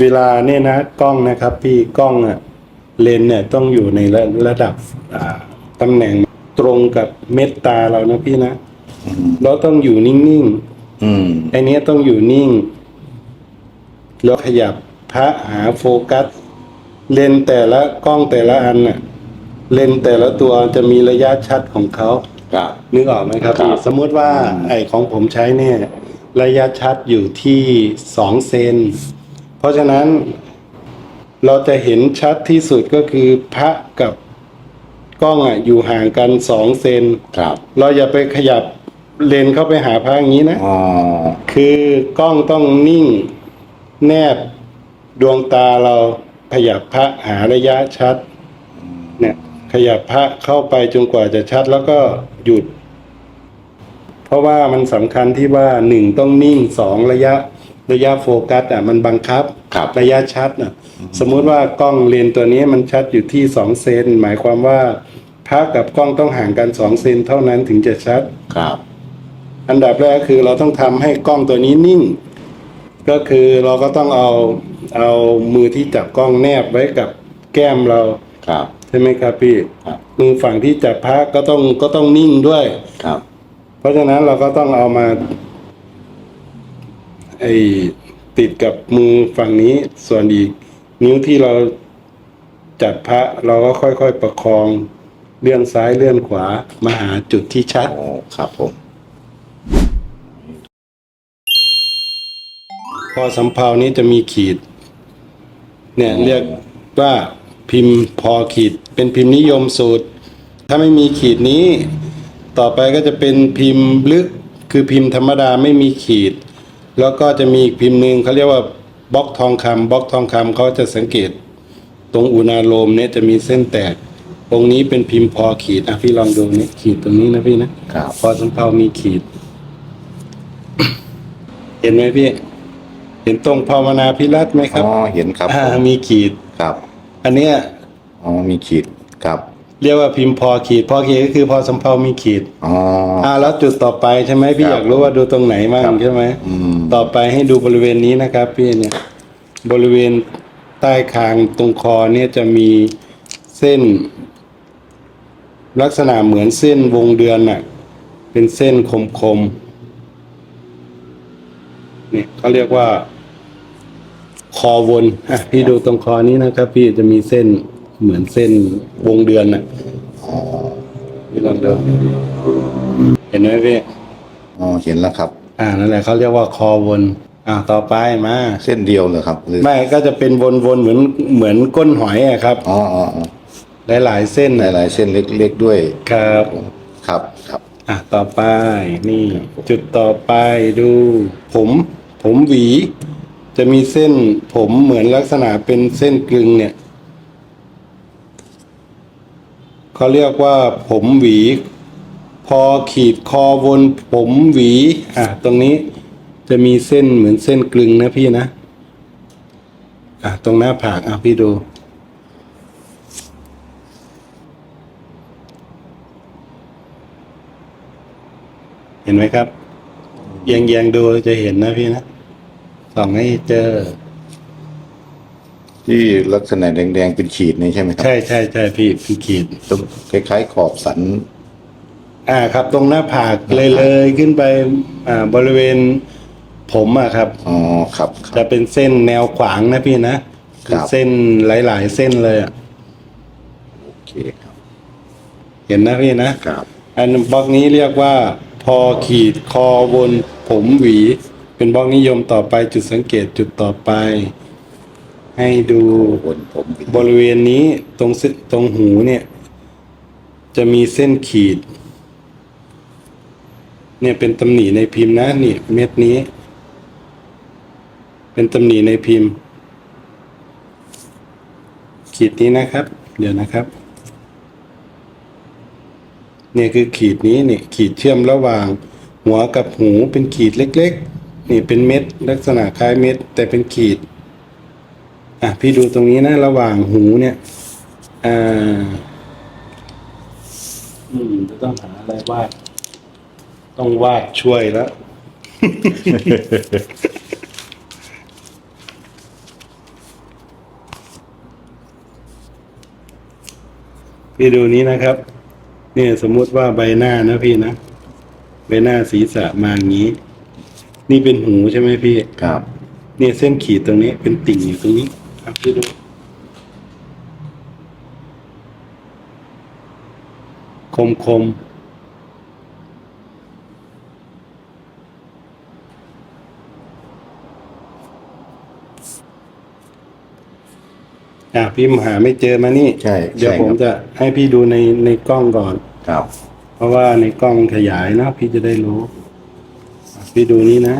เวลาเนี่ยนะกล้องนะครับ พี่กล้องอะเลนส์เนี่ยต้องอยู่ในระระดับอ่าตำแหน่งตรงกับเม็ดตาเรานะพี่นะเราต้องอยู่นิ่งอืม ๆไอเนี้ยต้องอยู่นิ่ง แล้วขยับพระหาโฟกัส เลนส์แต่ละกล้องแต่ละอันน่ะ เลนส์แต่ละตัวจะมีระยะชัดของเขา ครับ นึกออกไหมครับครับ พี่สมมุติว่าไอของผมใช้เนี่ย ระยะชัดอยู่ที่สองเซน เพราะฉะนั้นเราจะเห็นชัดที่สุดก็คือพระกับกล้องอะอยู่ห่างกันสองเซนครับ เราอย่าไปขยับเลนเข้าไปหาพระอย่างนี้นะอ๋อคือกล้องต้องนิ่งแนบดวงตาเราขยับพระหาระยะชัด เนี่ย ขยับพระเข้าไปจนกว่าจะชัดแล้วก็หยุด เพราะว่ามันสำคัญที่ว่าหนึ่งต้องนิ่งสองระยะ ระยะโฟกัสอะมันบังคับครับ ระยะชัดน่ะสมมุติว่ากล้องเลนส์ตัวนี้มันชัดอยู่ที่สองเซนหมายความว่าพระกับกล้องต้องห่างกันสองเซนเท่านั้นถึงจะชัดครับ อันดับแรกคือเราต้องทำให้กล้องตัวนี้นิ่ง ก็คือเราก็ต้องเอาเอามือที่จับกล้องแนบไว้กับแก้มเราครับใช่ไหมครับพี่ครับมือฝั่งที่จับพระก็ต้องก็ต้องนิ่งด้วยครับ เพราะฉะนั้นเราก็ต้องเอามา ไอติดกับมือฝั่งนี้ ส่วนอีก นิ้วที่เราจับพระเราก็ค่อยๆประคองเลื่อนซ้ายเลื่อนขวามาหาจุดที่ชัดโอ้ครับผม พอสำเภานี้จะมีขีด เนี่ยเรียกว่าพิมพ์พอขีด เป็นพิมพ์นิยมสูตร ถ้าไม่มีขีดนี้ ต่อไปก็จะเป็นพิมพ์ลึก คือพิมพ์ธรรมดาไม่มีขีด แล้วก็จะมีอีกพิมพ์หนึ่งเขาเรียกว่าบล็อกทองคำบล็อกทองคำเขาจะสังเกต ตรงอุณาโลมเนี่ยจะมีเส้นแตกตรงนี้เป็นพิมพ์พอขีดอะพี่ลองดูนี่ขีดตรงนี้นะพี่นะครับพอสำเภามีขีด เห็นไหมพี่ เห็นตรงภาวนาพิรัตไหมครับอ๋อเห็นครับอ่าผมมีขีดครับ อันเนี้ยอ๋อมีขีดครับ เรียกว่าพิมพ์พอขีด พอขีดก็คือพอสำเภามีขีดอ๋อ อ่าแล้วจุดต่อไปใช่ไหมพี่ครับอยากรู้ว่าดูตรงไหนบ้างครับใช่ไหมอืม ต่อไปให้ดูบริเวณนี้นะครับ พี่เนี่ยบริเวณใต้คางตรงคอเนี่ยจะมีเส้น ลักษณะเหมือนเส้นวงเดือนน่ะ เป็นเส้นคมคมๆเนี่ยเขาเรียกว่า คอวนอะพี่ดูตรงคอนี้นะครับ พี่จะมีเส้น เหมือนเส้นวงเดือนน่ะพี่ลองดูเห็นไหมพี่อ๋อเห็นแล้วครับ อ่านั่นแหละเขาเรียกว่าคอวนอ่าต่อไปมาเส้นเดียวเลยครับหรือไม่ก็จะเป็นวนๆเหมือนเหมือนก้นหอยอะครับอ๋ออ๋ออ๋อหลายๆเส้นหน่ะลายๆเส้นเล็กๆด้วยครับ ครับครับ อะต่อไปนี่ จุดต่อไปดู ผม ผมหวี จะมีเส้นผมเหมือนลักษณะเป็นเส้นกลึงเนี่ย เขาเรียกว่าผมหวี พอขีดคอวนผมหวี อะตรงนี้จะมีเส้นเหมือนเส้นกลึงนะพี่นะ อะตรงหน้าผากอะพี่ดูเห็นไหมครับเอียงเอียงๆดูจะเห็นนะพี่นะส่องให้เจอ ที่ลักษณะแดงๆเป็นขีดนี่ใช่ไหมครับใช่ใช่ใช่พี่เป็นขีด ตรงคล้ายๆขอบสัน อ่าครับ ตรงหน้าผากเลยเลยขึ้นไป อ่าบริเวณผมอะครับ อ๋อครับคจะรับ เป็นเส้นแนวขวางนะพี่นะคเป็รันบเส้นหลายๆเส้นเลยอะโอเคครับเห็นนะพี่นะ ครับอันบล็อกนี้เรียกว่า พอขีดคอวนผมหวี เป็นบล็อกนิยมต่อไปจุดสังเกตจุดต่อไป ให้ดูบนผมบริเวณนี้ตรงเส้นตรงหูเนี่ย จะมีเส้นขีด เนี่ยเป็นตำหนิในพิมพ์นะนี่เม็ดนี้ เป็นตำหนิในพิมพ์ ขีดนี้นะครับ เดี๋ยวนะครับ เนี่ยคือขีดนี้เนี่ยขีดเชื่อมระหว่าง หัวกับหูเป็นขีดเล็ก ๆ นี่เป็นเม็ดลักษณะคล้ายเม็ด แต่เป็นขีด อะพี่ดูตรงนี้นะระหว่างหูเนี่ยอ่าอืมจะต้องหาอะไรวาดต้องวาดช่วยแล้ว พี่ดูนี้นะครับ เนี่ยสมมุติว่าใบหน้านะพี่นะ ใบหน้าศีรษะมาอย่างนี้ นี่เป็นหูใช่ไหมพี่ ครับ เนี่ยเส้นขีดตรงนี้เป็นติ่งอยู่ตรงนี้ ครับพี่ดูคมคมอะพี่หาไม่เจอมานี่ใช่เดี๋ยวใช่ผมครับจะให้พี่ดูในในกล้องก่อน ครับเพราะว่าในกล้องขยายนะพี่จะได้รู้อะพี่ดูนี้นะ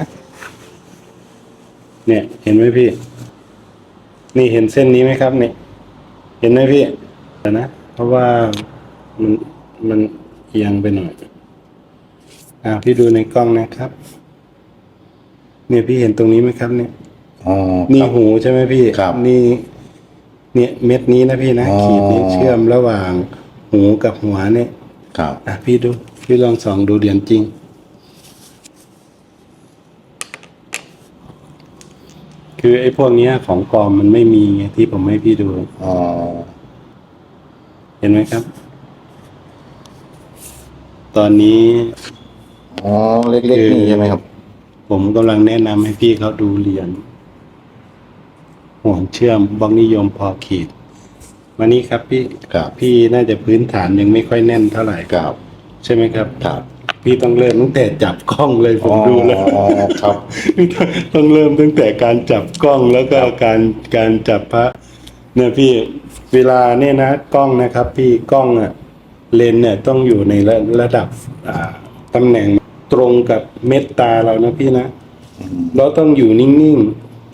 เนี่ย เห็นไหมพี่ นี่เห็นเส้นนี้ไหมครับเนี่ยเห็นไหมพี่เดี๋ยวนะ เพราะว่ามันมันเอียงไปหน่อยอ่าพี่ดูในกล้องนะครับ เนี่ยพี่เห็นตรงนี้ไหมครับเนี่ยอ๋อนี่ครับหูใช่ไหมพี่ครับนี่เนี่ยเม็ดนี้นะพี่นะอ๋อขีดนี้เชื่อมระหว่างหูกับหัวเนี่ยครับอะพี่ดูพี่ลองส่องดูเหรียญจริง คือไอ้พวกเนี้ยของปลอมมันไม่มีไงที่ผมให้พี่ดู อ๋อ เห็นไหมครับ ตอนนี้อ๋อ เล็กๆนี่ใช่ไหมครับ ผมกำลังแนะนำให้พี่เขาดูเหรียญห่วงเชื่อมบล็อกนิยมพอขีดมานี่ครับพี่ครับ พี่น่าจะพื้นฐานยังไม่ค่อยแน่นเท่าไหร่ ครับ ใช่ไหมครับ ครับ พี่ต้องเริ่มตั้งแต่จับกล้องเลยผมดูแล้วอ๋อครับต้องเริ่มตั้งแต่การจับกล้องแล้วก็การการจับพระเนี่ยพี่เวลาเนี่ยนะกล้องนะครับ พี่กล้องอะเลนส์เนี่ยต้องอยู่ในระระดับอ่าตำแหน่งตรงกับเม็ดตาเรานะพี่นะเราต้องอยู่นิ่ง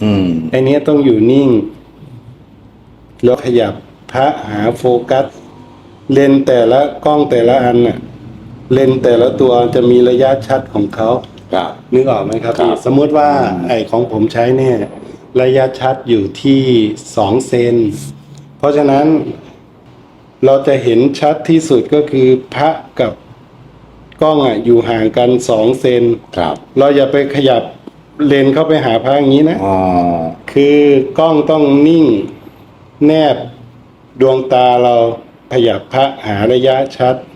อืมๆไอเนี้ยต้องอยู่นิ่ง แล้วขยับพระหาโฟกัส เลนส์แต่ละกล้องแต่ละอันน่ะ เลนส์แต่ละตัวจะมีระยะชัดของเขาครับ นึกออกไหมครับครับพี่สมมุติว่าไอของผมใช้เนี่ยระยะชัดอยู่ที่สองเซนเพราะฉะนั้นเราจะเห็นชัดที่สุดก็คือพระกับกล้องอะอยู่ห่างกันสองเซนครับเราอย่าไปขยับเลนเข้าไปหาพระอย่างนี้นะ อ๋อคือกล้องต้องนิ่งแนบดวงตาเราขยับพระหาระยะชัดเนี่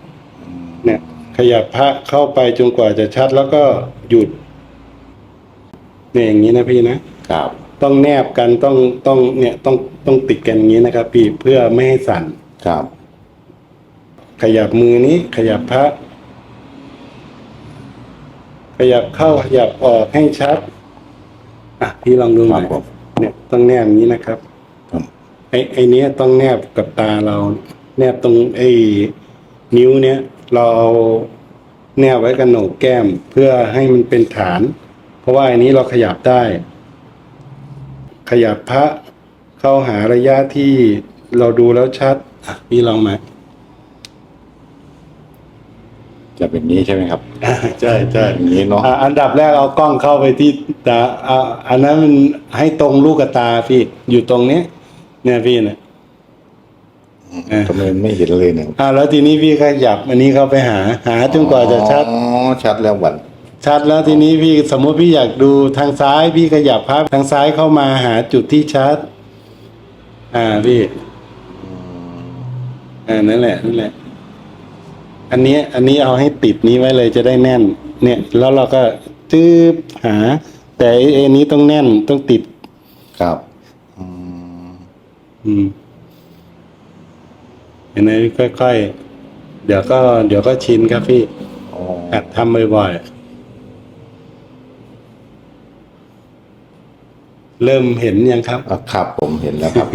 ยขยับพระเข้าไปจนกว่าจะชัดแล้วก็หยุดเนี่ยอย่างนี้นะพี่นะครับ ต้องแนบกันต้องต้องเนี่ยต้องต้องติดกันอย่างนี้นะครับ พี่เพื่อไม่ให้สั่นครับ ขยับมือนี้ ขยับพระ ขยับเข้าขยับออกให้ชัดอะพี่ลองดูหน่อยครับผม เนี่ยต้องแนบอย่างนี้นะครับครับ ไอ้ไอ้เนี้ยต้องแนบกับตาเรา แนบตรงไอ้นิ้วเนี้ย เราเอาแนบไว้กับโหนกแก้มเพื่อให้มันเป็นฐาน เพราะว่าอันนี้เราขยับได้ ขยับพระเข้าหาระยะที่เราดูแล้วชัดอะพี่ลองมาจะเป็นนี้ใช่ไหมครับอ่าใช่ใช่อย่างนี้เนาะอะอันดับแรกเอากล้องเข้าไปที่ตาอ่าอันนั้นมันให้ตรงลูกตาพี่อยู่ตรงเนี้ยเนี่ยพี่เนี่ยอ่า ทำไมไม่เห็นเลยเนี่ยอ่าแล้วทีนี้พี่ขยับอันนี้เข้าไปหาหาจนกว่าจะชัดอ๋อชัดแล้วหวันชัดแล้วทีนี้พี่สมมติพี่อยากดูทางซ้าย พี่ขยับภาพทางซ้ายเข้ามาหาจุดที่ชัด อ่าพี่อ่านั่นแหละนั่นแหละ อันนี้อันนี้เอาให้ติดนี้ไว้เลยจะได้แน่น เนี่ย แล้วเราก็จืบหา แต่ไอ้ไอ้นี้ต้องแน่นต้องติดครับ อืม เห็นไหมค่อยๆ เดี๋ยวก็ เดี๋ยวก็ชินครับพี่อ๋อหัดทำบ่อยๆ เริ่มเห็นยังครับ อะครับผมเห็นแล้วครับ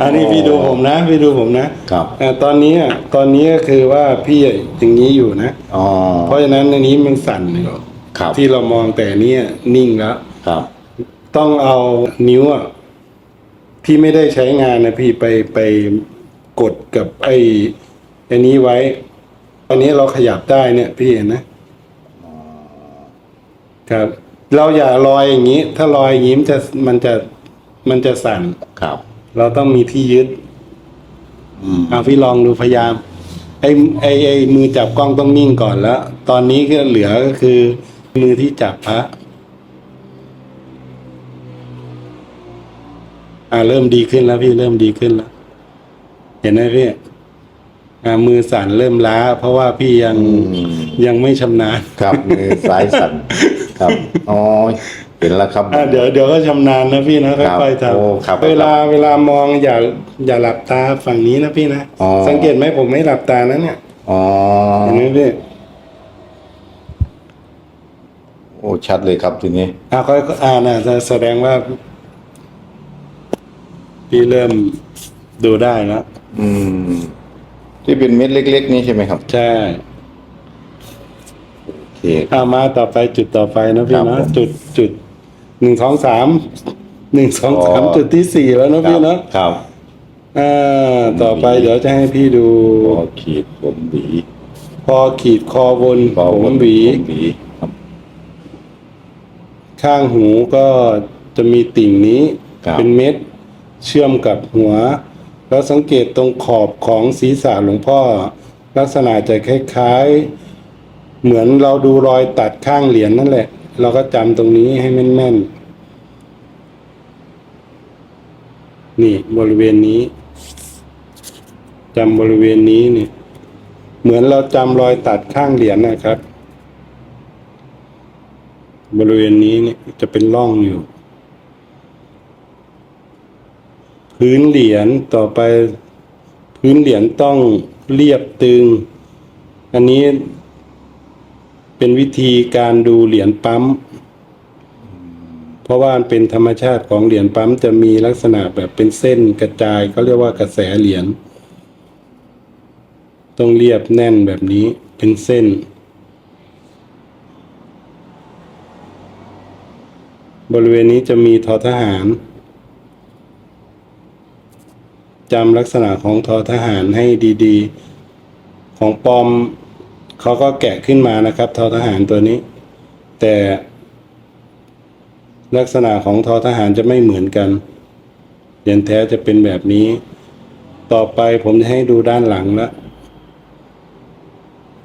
อันนี้พี่ดูผมนะ พี่ดูผมนะครับ อ่าตอนนี้อะตอนนี้ก็คือว่าพี่อย่างนี้อยู่นะ อ๋อเพราะฉะนั้นอันนี้มันสั่นอยู่ครับที่เรามองแต่เนี้ยนิ่งแล้ว ครับ ต้องเอานิ้วอะที่ไม่ได้ใช้งานนะพี่ไปไป กดกับไอ้อันนี้ไว้ อันนี้เราขยับได้เนี่ย พี่เห็นนะครับ เราอย่าลอยอย่างนี้ ถ้าลอยอย่างนี้มันจะมันจะมันจะสั่น ครับ เราต้องมีที่ยึดอืมเอาพี่ลองดูพยายาม ไอ้ไอ้ไอ้มือจับกล้องต้องนิ่งก่อนแล้ว ตอนนี้ก็เหลือก็คือ มือที่จับพระอ่าเริ่มดีขึ้นแล้วพี่เริ่มดีขึ้นแล้ว เห็นไหมพี่อ่ามือสั่นเริ่มล้า เพราะว่าพี่ยังอืม ยังไม่ชำนาญครับมือซ้ายสั่นครับอ๋อเห็นแล้วครับ อ่าเดี๋ยวเดี๋ยวก็ชำนาญนะพี่นะครับค่อยๆทโอ้ครับำเวลาเวลามองอย่าอย่าหลับตาฝั่งนี้นะพี่นะอ๋อ สังเกตไหมผมไม่หลับตานะเนี่ยอ๋อเห็นไหมพี่โอ้ชัดเลยครับทีนี้ อ่าค่อยอ่าน่ะจะแสดงว่า พี่เริ่มดูได้แล้ว อืม ที่เป็นเม็ดเล็ก ๆ นี่ใช่ไหมครับ ใช่โอเคอามาต่อไปจุดต่อไปนะคพี่รับเนาะผมจุดจุดหนึ่งสองสามหนึ่งสองสามอ๋อ จุดที่สี่แล้วนะพี่เนาะครับอ่าต่อไปเดี๋ยวจะให้พี่ดู พอขีดผมหวีพอขีดคอวนพอผมหวี ผมหวีครับข้างหูก็จะมีติ่งนี้ครับ เป็นเม็ด เชื่อมกับหัว แล้วสังเกตตรงขอบของศีรษะหลวงพ่อ ลักษณะจะคล้ายๆ เหมือนเราดูรอยตัดข้างเหรียญนั่นแหละ เราก็จำตรงนี้ให้แม่นๆ นี่บริเวณนี้จำบริเวณนี้นี่เหมือนเราจำรอยตัดข้างเหรียญนะครับ บริเวณนี้เนี่ยจะเป็นร่องอยู่ พื้นเหรียญต่อไป พื้นเหรียญต้องเรียบตึง อันนี้เป็นวิธีการดูเหรียญปั๊ม เพราะว่ามันเป็นธรรมชาติของเหรียญปั๊มจะมีลักษณะแบบเป็นเส้นกระจายเขาเรียกว่ากระแสเหรียญต้องเรียบแน่นแบบนี้เป็นเส้น บริเวณนี้จะมีทอทหาร จำลักษณะของทอทหารให้ดีๆ ของปลอมเขาก็แกะขึ้นมานะครับทอทหารตัวนี้ แต่ ลักษณะของทอทหารจะไม่เหมือนกันเหรียญแท้จะเป็นแบบนี้ ต่อไปผมจะให้ดูด้านหลังละ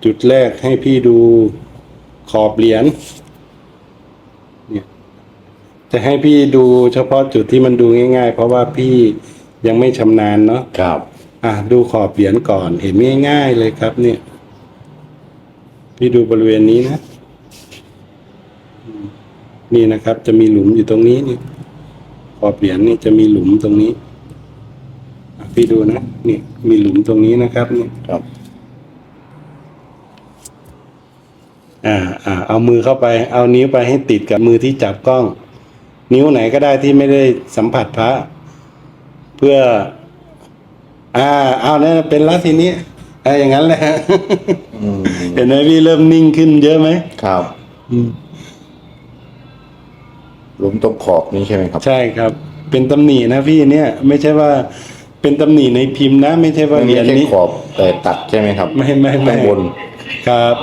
จุดแรกให้พี่ดูขอบเหรียญเนี่ยจะให้พี่ดูเฉพาะจุดที่มันดูง่าย ๆ เพราะว่าพี่ ยังไม่ชำนาญเนาะครับ อะดูขอบเหรียญก่อนเห็นง่ายๆเลยครับ เนี่ย พี่ดูบริเวณนี้นะอืมนี่นะครับ จะมีหลุมอยู่ตรงนี้นี่ขอบเหรียญนี่จะมีหลุมตรงนี้อะพี่ดูนะนี่มีหลุมตรงนี้นะครับนี่ครับ อ่า อ่า เอามือเข้าไป เอานิ้วไปให้ติดกับมือที่จับกล้อง นิ้วไหนก็ได้ที่ไม่ได้สัมผัสพระเพื่อ อ่า เอาเนี่ยเป็นละทีนี้อ่าอย่างนั้นแหละอืมเห็นไหมพี่เริ่มนิ่งขึ้นเยอะไหมครับอืมหลุมตรงขอบนี้ใช่ไหมครับ ใช่ครับ เป็นตำหนินะพี่เนี่ย ไม่ใช่ว่าเป็นตำหนิในพิมพ์นะ ไม่ใช่ว่าเหรียญไม่ใช่นี้ขอบแต่ตัดใช่ไหมครับ ไม่ไม่ไม่ข้างบนครับ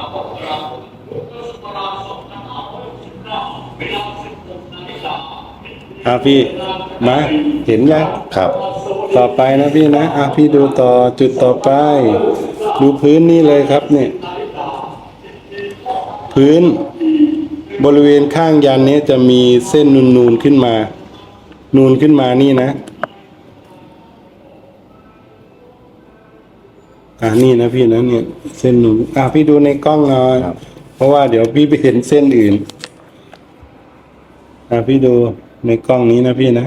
อะพี่มาเห็นยังครับ ต่อไปนะพี่นะอะพี่ดูต่อจุดต่อไป ดูพื้นนี่เลยครับเนี่ยพื้นบริเวณข้างยันเนี้จะมีเส้นนูนๆขึ้นมา นูนขึ้นมานี่นะ อะนี่นะพี่นะเนี่ยเส้นนูนอะพี่ดูในกล้องหน่อยครับเพราะว่าเดี๋ยวพี่ไปเห็นเส้นอื่น อะพี่ดูในกล้องนี้นะพี่นะ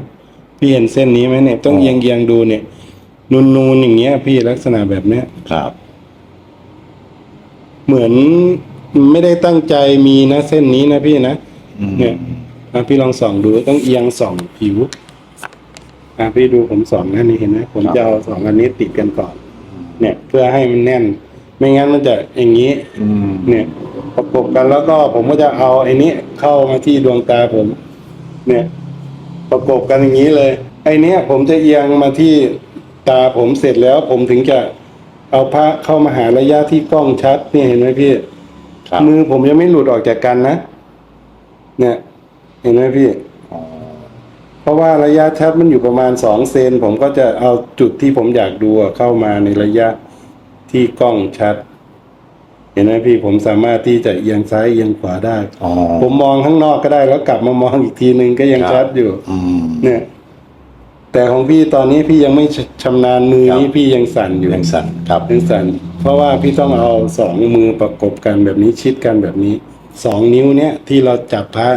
พี่เห็นเส้นนี้ไหมเนี่ย ต้องเอียงเอียงๆดูเนี่ย นูนนูนๆอย่างเงี้ย พี่ลักษณะแบบเนี้ยครับ เหมือนไม่ได้ตั้งใจมีนะเส้นนี้นะพี่นะอืมเนี่ยอะพี่ลองส่องดูต้องเอียงส่องผิวอะพี่ดูผมส่องนะนี่เห็นไหมผมจะเอาสองอันนี้ติดกันก่อน เนี่ย เพื่อให้มันแน่น ไม่งั้นมันจะอย่างนี้อืมเนี่ยประกบกันแล้วก็ผมก็จะเอาไอ้นี้เข้ามาที่ดวงตาผม เนี่ย ประกบกันอย่างนี้เลย ไอ้เนี้ยผมจะเอียงมาที่ตาผมเสร็จแล้วผมถึงจะเอาพระเข้ามาหาระยะที่กล้องชัดเนี่ยเห็นไหมพี่ครับ มือผมยังไม่หลุดออกจากกันนะเนี่ยเห็นไหมพี่ อ๋อเพราะว่าระยะชัดมันอยู่ประมาณสองเซนผมก็จะเอาจุดที่ผมอยากดูอะเข้ามาในระยะที่กล้องชัด เห็นไหมพี่ผมสามารถที่จะเอียงซ้ายเอียงขวาได้ อ๋อ ผมมองข้างนอกก็ได้แล้วกลับมามองอีกทีนึงก็ยังครับ ชัดอยู่ อืม เนี่ย แต่ของพี่ตอนนี้พี่ยังไม่ชชำนาญมือครับ นี้พี่ยังสั่นอยู่ยังสั่นครับ ยังสั่น เพราะว่าพี่ต้องเอาสองมือประกบกันแบบนี้ชิดกันแบบนี้สองนิ้วเนี้ยที่เราจับพระ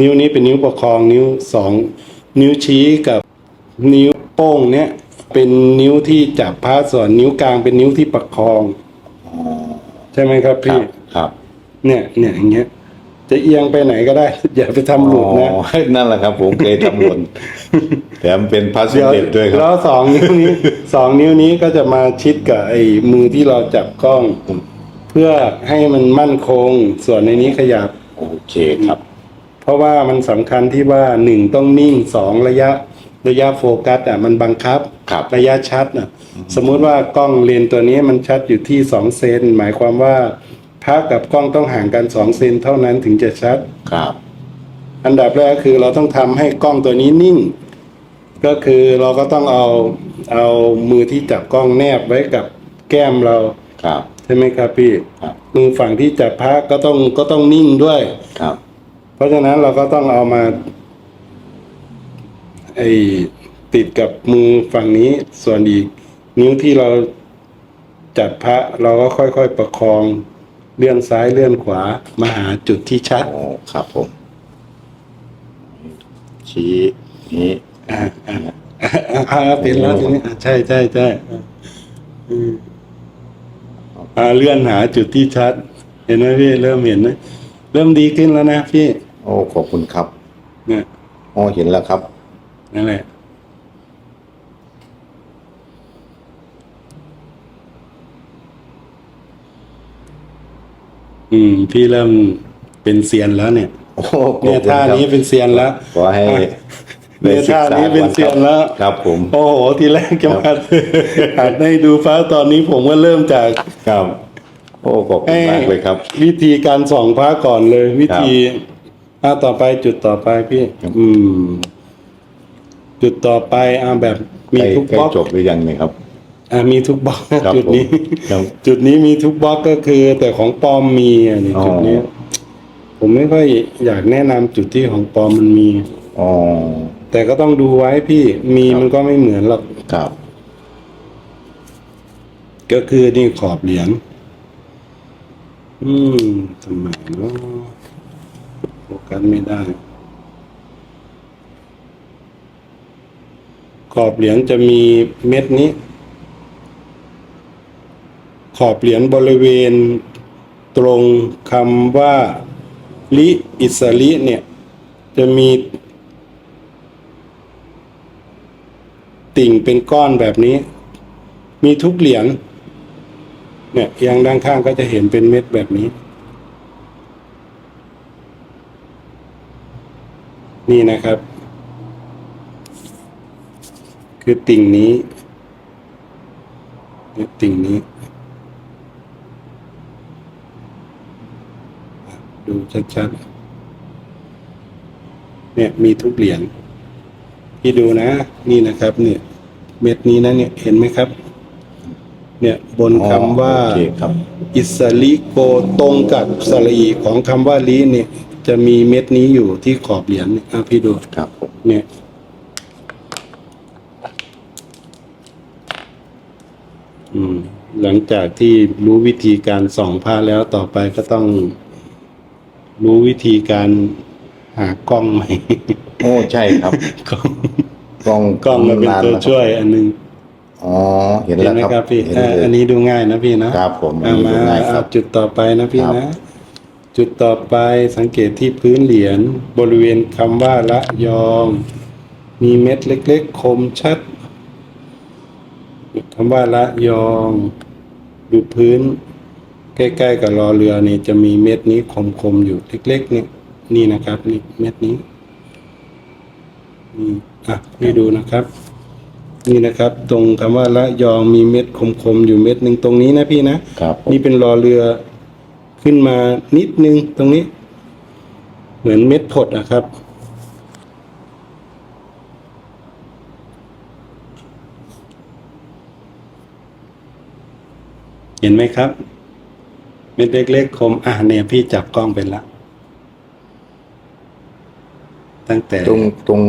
นิ้วนี้เป็นนิ้วประคองนิ้วสองนิ้วชี้กับนิ้วโป้งเนี้ยเป็นนิ้วที่จับพระส่วนนิ้วกลางเป็นนิ้วที่ประคอง ใช่ไหมครับครัพี่ บครับเนี่ยเนี่ยอย่างเงี้ย จะเอียงไปไหนก็ได้ อย่าไปทำหลุดนะ อ๋อนั่นแหละครับ ผมเคยทำหล่นแถมเป็นพระสมเดี๋ยวเด็จด้วยคแล้รับ วสองนิ้วนี้ สองนิ้วนี้ก็จะมาชิดกับไอ้มือที่เราจับกล้อง เพื่อให้มันมั่นคง ส่วนในนี้ขยับ โอเคครับ เพราะว่ามันสำคัญที่ว่าหนึ่งต้องนิ่งสองระยะ ระยะโฟกัสอะมันบังคับครับระยะชัดอะสมมุติว่ากล้องเลนส์ตัวนี้มันชัดอยู่ที่สองเซนหมายความว่าพระกับกล้องต้องห่างกันสองเซนเท่านั้นถึงจะชัดครับ อันดับแรกคือเราต้องทำให้กล้องตัวนี้นิ่ง ก็คือเราก็ต้องเอาเอามือที่จับกล้องแนบไว้กับแก้มเราครับใช่ไหมครับพี่ครับมือฝั่งที่จับพระก็ต้องก็ต้องนิ่งด้วยครับ เพราะฉะนั้นเราก็ต้องเอามา ไอติดกับมือฝั่งนี้ส่วนอีก นิ้วที่เราจับพระเราก็ค่อยๆ ประคองเลื่อนซ้ายเลื่อนขวามาหาจุดที่ชัดโอ้ครับผม ชี้นี้อ่าอ่าอ่าเป็นแล้วทีนี้อ่าใช่ใช่ใช่อ่าอืมอ่าเลื่อนหาจุดที่ชัด เห็นไหมพี่เริ่มเห็นไหมเริ่มดีขึ้นแล้วนะพี่ โอ้ขอบคุณครับเนี่ยอ๋อเห็นแล้วครับ นั่นแหละอืมพี่เริ่มเป็นเซียนแล้วเนี่ยโอ้ขอบเนี่ยคุณท่าครับนี้เป็นเซียนแล้ว ขอให้อะได้เนี่ยศึกท่าษานี้เป็นเซียนแล้ว ครับผม โอ้โห ทีแรกจะมา หัดให้ดูฟ้าตอนนี้ผมก็เริ่มจาก ครับ โอ้ขอบคุณมากเลยครับ วิธีการส่องพระก่อนเลย วิธีอ่าต่อไปจุดต่อไปพี่ครับอืม จุดต่อไปอ่าแบบมีใกล้ทุกใกล้บล็อกจบหรือยังเนี่ยครับอ่ามีทุกบล็อกครับจุดนี้ผมครับจุดนี้มีทุกบล็อกก็คือ แต่ของปลอมมีอะนี่อ๋อจุดนี้ ผมไม่ค่อยอยากแนะนำจุดที่ของปลอมมันมีอ๋อแต่ก็ต้องดูไว้พี่มีครับมันก็ไม่เหมือนหรอกครับ ก็คือนี่ขอบเหรียญอืมทำไมเนาะโฟกัสไม่ได้ ขอบเหรียญจะมีเม็ดนี้ ขอบเหรียญบริเวณตรงคำว่าลิอิสลิเนี่ย จะมี ติ่งเป็นก้อนแบบนี้ มีทุกเหรียญเนี่ยเอียงด้านข้างก็จะเห็นเป็นเม็ดแบบนี้ นี่นะครับ คือติ่งนี้เนี่ยติ่งนี้อะดูชัดๆเนี่ยมีทุกเหรียญที่ดูนะ นี่นะครับ เนี่ย เม็ดนี้นะเนี่ยเห็นไหมครับ เนี่ยบนคำว่าโอเคครับอิสลิโกตรงกับสลีของคำว่าลีเนี่ย จะมีเม็ดนี้อยู่ที่ขอบเหรียญเนี่ยอะพี่ดูครับผมเนี่ย อืม หลังจากที่รู้วิธีการส่องผ้าแล้วต่อไปก็ต้อง รู้วิธีการหากล้องใหม่โอ้ใช่ครับกล้องกล้องกล้องมาเป็นนานตัวแล้วครับช่วยอันหนึงอ๋อเห็นเห็แล้นวไหมครับครับพี่เห็นอ่าเลยอันนี้ดูง่ายนะพี่นะครับผมอันเอานี้มาดูง่ายครับเอาจุดต่อไปนะพี่ครับนะจุดต่อไปสังเกตที่พื้นเหรียญบริเวณคำว่าละยอง มีเม็ดเล็ก ๆ คมชัดคำว่าละยอง ดูพื้น ใกล้ๆกับรอเรือนี่จะมีเม็ดนี้คมๆอยู่เล็กๆนี่นี่นะครับ นี่เม็ดนี้นี่อะพี่ดูนะครับ นี่นะครับ ตรงคำว่าละยองมีเม็ดคมๆอยู่เม็ดหนึ่งตรงนี้นะพี่นะครับผมนี่เป็นรอเรือขึ้นมานิดนึงตรงนี้ เหมือนเม็ดผดนะครับ เห็นไหมครับ เม็ดเล็กๆคมอะเนี่ยพี่จับกล้องเป็นละ ตั้งแต่ตรงตรง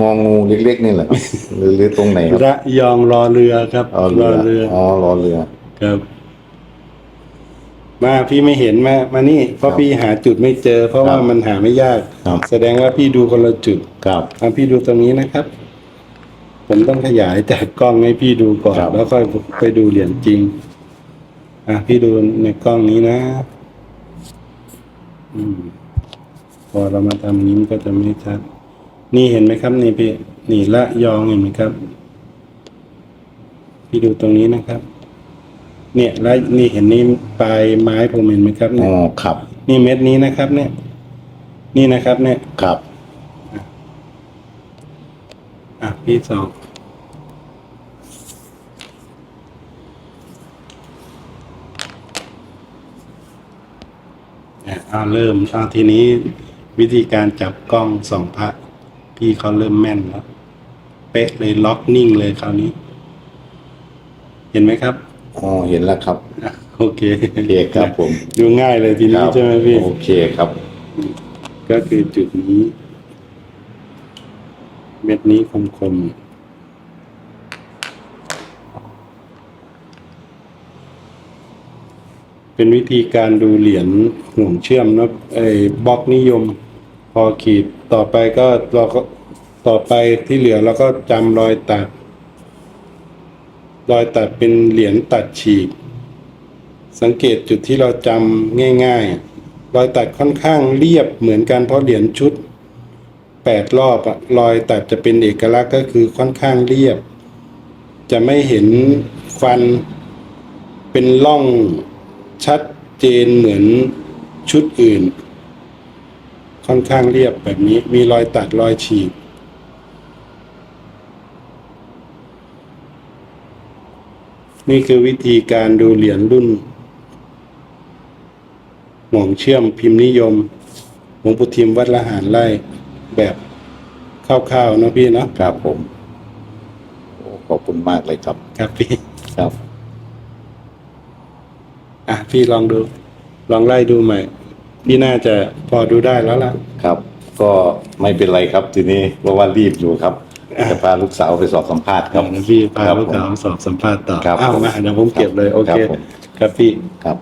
งองูเล็กๆนี่แหละครับหรือหรือตรงไหนครับระยองรอเรือครับอ๋อเรือเรืออ๋อรอเรือครับ มาพี่ไม่เห็นมามานี่เพราะครับพี่หาจุดไม่เจอ เพราะครับว่ามันหาไม่ยากครับแสดงว่าพี่ดูคนละจุดครับเอาพี่ดูตรงนี้นะครับ ผมต้องขยายจากกล้องให้พี่ดูก่อน ครับ แล้วค่อยไปดูเหรียญจริง อะ พี่ดูในกล้องนี้นะ อืม พอเรามาทำนี้มันก็จะไม่ชัด นี่เห็นไหมครับนี่พี่ นี่ละยองเห็นไหมครับ พี่ดูตรงนี้นะครับ เนี่ยแล้วนี่เห็นนี่ปลายไม้ผมเห็นไหมครับอ๋เนี่อยครับนี่เม็ดนี้นะครับ เนี่ย นี่นะครับ เนี่ย ครับ อะพี่สองอะเอาเริ่มเอาทีนี้วิธีการจับกล้องสองพระพี่เขาเริ่มแม่นแล้ว เป๊ะเลยล็อกนิ่งเลยคราวนี้ เห็นไหมครับอ๋อเห็นแล้วครับอะโอเคโอเคครับผม ดูง่ายเลยทีนี้ครับใช่ไหมพี่โอเคครับ ก็คือจุดนี้ เม็ดนี้คมคมเป็นวิธีการดูเหรียญห่วงเชื่อมเนะไอ้บล็อกนิยม พอขีดต่อไปก็เราก็ต่อไปที่เหลือเราก็จำรอยตัด รอยตัดเป็นเหรียญตัดฉีก สังเกตจุดที่เราจำง่าย ๆ รอยตัดค่อนข้างเรียบเหมือนกันเพราะเหรียญชุด แปดรอบอะรอยตัดจะเป็นเอกลักษณ์ก็คือค่อนข้างเรียบ จะไม่เห็นฟันเป็นร่องชัดเจนเหมือนชุดอื่น ค่อนข้างเรียบแบบนี้มีรอยตัดรอยฉีกนี่คือวิธีการดูเหรียญรุ่นหม่องเชื่อมพิมพ์นิยมหลวงปู่ทิมวัดละหารไล่ แบบคร่าวๆเนอะพี่เนาะครับผมโอ้ขอบคุณมากเลยครับ ครับพี่ ครับอะพี่ลองดู ลองไล่ดูใหม่ พี่น่าจะพอดูได้แล้วล่ะ ครับ ก็ไม่เป็นไรครับทีนี้เพราะว่ารีบอยู่ครับจะพาลูกสาวไปสอบสัมภาษณ์ครับ พี่พาครับลูกสาวผมสอบสัมภาษณ์ต่อครับอ้าวมาเดี๋ยวผมเก็บเลยโอเคครับผม ครับพี่ ครับ